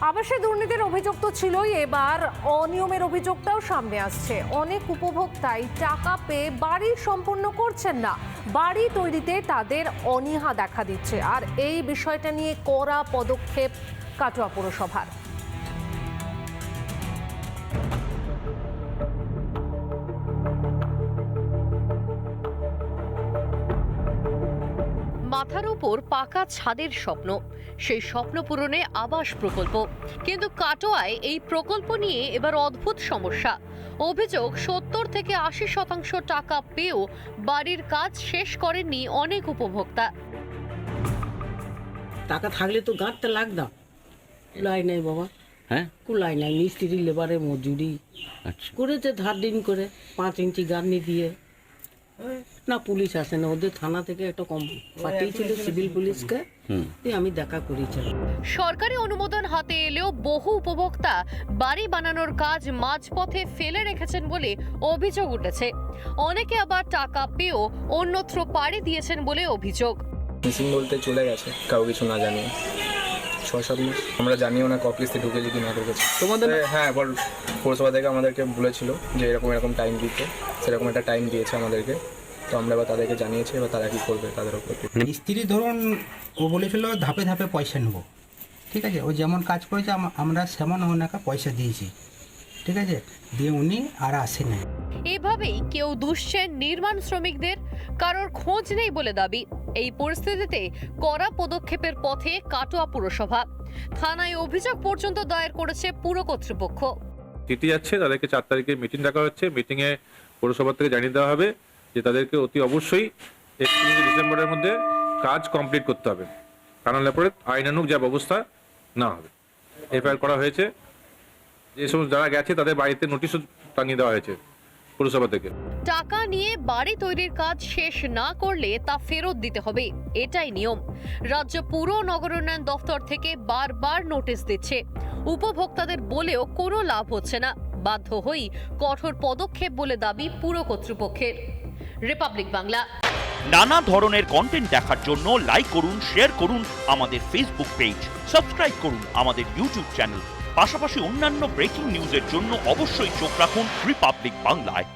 আবাসে দুর্নীতির অভিযোগ তো ছিলই এবার। অনিয়মের অভিযোগটাও সামনে আসছে। অনেক উপভোক্তাই টাকা পেয়ে বাড়ি সম্পূর্ণ করছেন না। বাড়ি তৈরিতে তাদের অনীহা দেখা দিচ্ছে। আর এই বিষয়টা নিয়ে কড়া পদক্ষেপ কাটোয়া পুরসভার। মাথার উপর পাকা ছাদের স্বপ্ন। সেই স্বপ্ন পূরণে আবাস প্রকল্প। কিন্তু কাটোয়ায় এই প্রকল্প নিয়ে এবার অদ্ভুত সমস্যা। অভিযোগ সত্তর থেকে আশি শতাংশ টাকা পেয়েও বাড়ির কাজ শেষ করেননি অনেক উপভোক্তা। টাকা থাকলে তো গাঁটতে লাগতাম। কুলাই নাই বাবা। হ্যাঁ? কুলাই নাই মিস্ত্রি লেবারে মজুরি। আচ্ছা। করেছে ধার দিন করে পাঁচ ইঞ্চি গার্নি দিয়ে। না পুলিশ আসে না ওদের থানা থেকে একটা কম পাঠিয়েছিল সিভিল পুলিশকে আমি দেখা করেছিলাম সরকারি অনুমোদন হাতে এলেও বহু উপভোক্তা বাড়ি বানানোর কাজ মাঝপথে ফেলে রেখেছেন বলে অভিযোগ উঠেছে। অনেকে আবার টাকা পেয়েও অন্যত্র পাড়ি দিয়েছেন বলে অভিযোগ। মিসিং বলতে চলে গেছে কাউ কিছু না জানিয়ে। ছ সাত মাস। আমরা জানিও না কপিসে ঢুকেছি কি না ঢুকেছি তোমাদের হ্যাঁ এবার পৌরসভা থেকে আমাদেরকে বলেছিল যে এরকম এরকম টাইম দিতে। সেরকম একটা টাইম দিয়েছে আমাদেরকে। তো আমরা এবার তাদেরকে জানিয়েছি এবার তারা কী করবে তাদের উপর মিস্ত্রি ধরুন ও বলেছিল ধাপে ধাপে পয়সা নেব। ঠিক আছে? ও যেমন কাজ করেছে আমরা সেমন ওনাকে পয়সা দিয়েছি। ঠিক আছে? দিয়ে উনি আর আসে নাই এভাবেই কেউ দুষছেন নির্মাণ শ্রমিকদের কারোর খোঁজ নেই বলে দাবি এই পরিস্থিতিতে কড়া পদক্ষেপের পথে কাটোয়া পুরসভা। থানায় অভিযোগ পর্যন্ত দায়ের করেছে পুর কর্তৃপক্ষ। চিঠি যাচ্ছে, তাদেরকে চার তারিখে মিটিং ডাকা হচ্ছে। মিটিংয়ে পৌরসভা থেকে জানিয়ে দেওয়া হবে যে তাদেরকে অতি অবশ্যই একত্রিশে ডিসেম্বরের মধ্যে কাজ কমপ্লিট করতে হবে। কারণ পরে আইনানুক যা ব্যবস্থা না হবে। এফআইআর করা হয়েছে। যে সমস্ত যারা গেছে, তাদের বাড়িতে নোটিশও টাঙিয়ে দেওয়া হয়েছে। পৌরসভা থেকে। টাকা নিয়ে বাড়ি তৈরির কাজ শেষ না করলে তা ফেরত দিতে হবে এটাই নিয়ম। রাজ্য পুর নগরোন্নয়ন দফতর থেকে বারবার নোটিশ দিচ্ছে। উপভোক্তাদের বলেও কোনো লাভ হচ্ছে না। বাধ্য হই কঠোর পদক্ষেপ বলে দাবি পুর কর্তৃপক্ষের। রিপাবলিক বাংলা। নানা ধরনের কন্টেন্ট দেখার জন্য লাইক করুন শেয়ার করুন আমাদের ফেসবুক পেজ সাবস্ক্রাইব করুন আমাদের ইউটিউব চ্যানেল পাশাপাশি অন্যান্য ব্রেকিং নিউজের জন্য অবশ্যই চোখ রাখুন রিপাবলিক বাংলায়